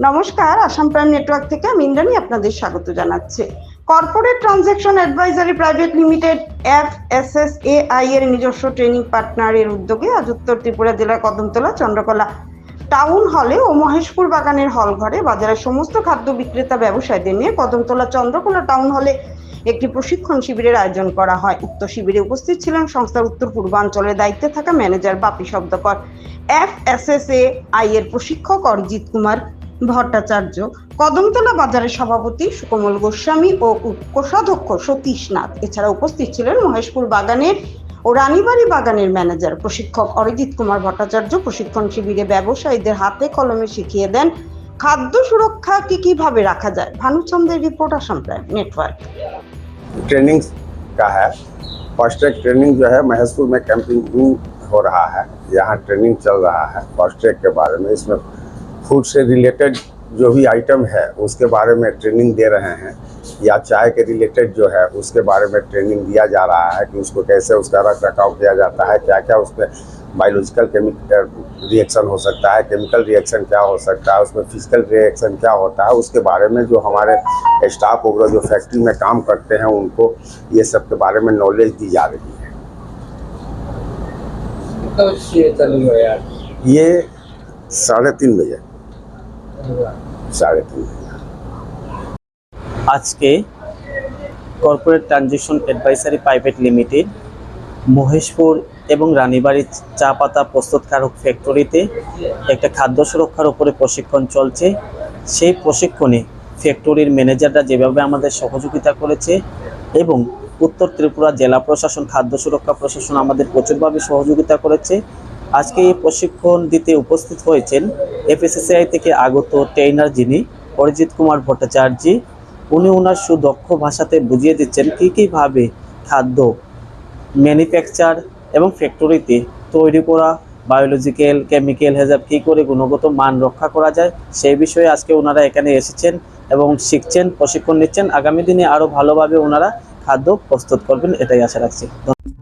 নমস্কার, Assam prime network থেকে আমি ইন্দ্রাণী আপনাদের স্বাগত জানাচ্ছি। Corporate transaction advisory private limited F S S A I এর নিজস্ব ট্রেনিং পার্টনারের উদ্যোগে আজ উত্তর ত্রিপুরা জেলার কদমতলা, চন্দ্রকলা টাউন হলে ও মহেশপুর বাগানের হল ঘরে বাজারের সমস্ত খাদ্য বিক্রেতা ব্যবসায়ীদের নিয়ে কদমতলা, চন্দ্রকোলা টাউন হলে একটি প্রশিক্ষণ শিবিরের আয়োজন করা হয়। উক্ত শিবিরে উপস্থিত ছিলেন সংস্থার উত্তর পূর্বাঞ্চলের দায়িত্বে থাকা manager Bapi Shabdakar. F S S A I এর প্রশিক্ষক অরিজিৎ কুমার। ভট্টাচার্য কদমতলা বাজারের সভাপতি সুকমল গোস্বামী ও উপ- কোষাধ্যক্ষ সতীশ নাথ এছাড়া উপস্থিত ছিলেন মহেশপুর বাগানের ও রানীবাড়ি বাগানের ম্যানেজার প্রশিক্ষক অরিজিৎ কুমার ভট্টাচার্য প্রশিক্ষণ শিবিরে ব্যবসায়ীদের হাতে কলমে শিখিয়ে দেন খাদ্য সুরক্ষা কি কিভাবে রাখা যায় ভানুচন্দ্রের report Assam prime network training का है फास्ट ट्रैक ट्रेनिंग जो है महेशपुर में कैंपिंग हो रहा है यहाँ ट्रेनिंग चल रहा है फास्ट ट्रैक के बारे में इसमें फ़ूड से रिलेटेड जो भी आइटम है उसके बारे में ट्रेनिंग दे रहे हैं या चाय के रिलेटेड जो है उसके बारे में ट्रेनिंग दिया जा रहा है कि उसको कैसे उसका रख रखाव किया जाता है क्या क्या उसमें बायोलॉजिकल केमिकल रिएक्शन हो सकता है केमिकल रिएक्शन क्या हो सकता है उसमें फ़िज़िकल रिएक्शन क्या होता है उसके बारे में जो हमारे स्टाफ वगैरह जो फैक्ट्री में काम करते हैं उनको ये सब के बारे में नॉलेज दी जा रही है। तो ये साढ़े तीन बजे। সাড়ে তিন আজকে corporate transaction advisory private limited, Maheshpur এবং রানীবাড়ির চা পাতা প্রস্তুতকারক ফ্যাক্টরিতে একটা খাদ্য সুরক্ষার উপরে প্রশিক্ষণ চলছে। সেই প্রশিক্ষণে ফ্যাক্টরির ম্যানেজাররা যেভাবে আমাদের সহযোগিতা করেছে এবং উত্তর ত্রিপুরা জেলা প্রশাসন, খাদ্য সুরক্ষা প্রশাসন আমাদের প্রচুরভাবে সহযোগিতা করেছে। আজকে এই প্রশিক্ষণ দিতে উপস্থিত হয়েছেন এফএসএসআই থেকে আগত ট্রেনার যিনি অরিজিৎ কুমার ভট্টাচার্য। উনি ওনার সুদক্ষ ভাষাতে বুঝিয়ে দিচ্ছেন কী কীভাবে খাদ্য, ম্যানুফ্যাকচার এবং ফ্যাক্টরিতে তৈরি করা, বায়োলজিক্যাল, কেমিক্যাল, হেজাব কী করে গুণগত মান রক্ষা করা যায় সেই বিষয়ে আজকে ওনারা এখানে এসেছেন এবং শিখছেন, প্রশিক্ষণ নিচ্ছেন। আগামী দিনে আরও ভালোভাবে ওনারা খাদ্য প্রস্তুত করবেন এটাই আশা রাখছি। ধন্যবাদ।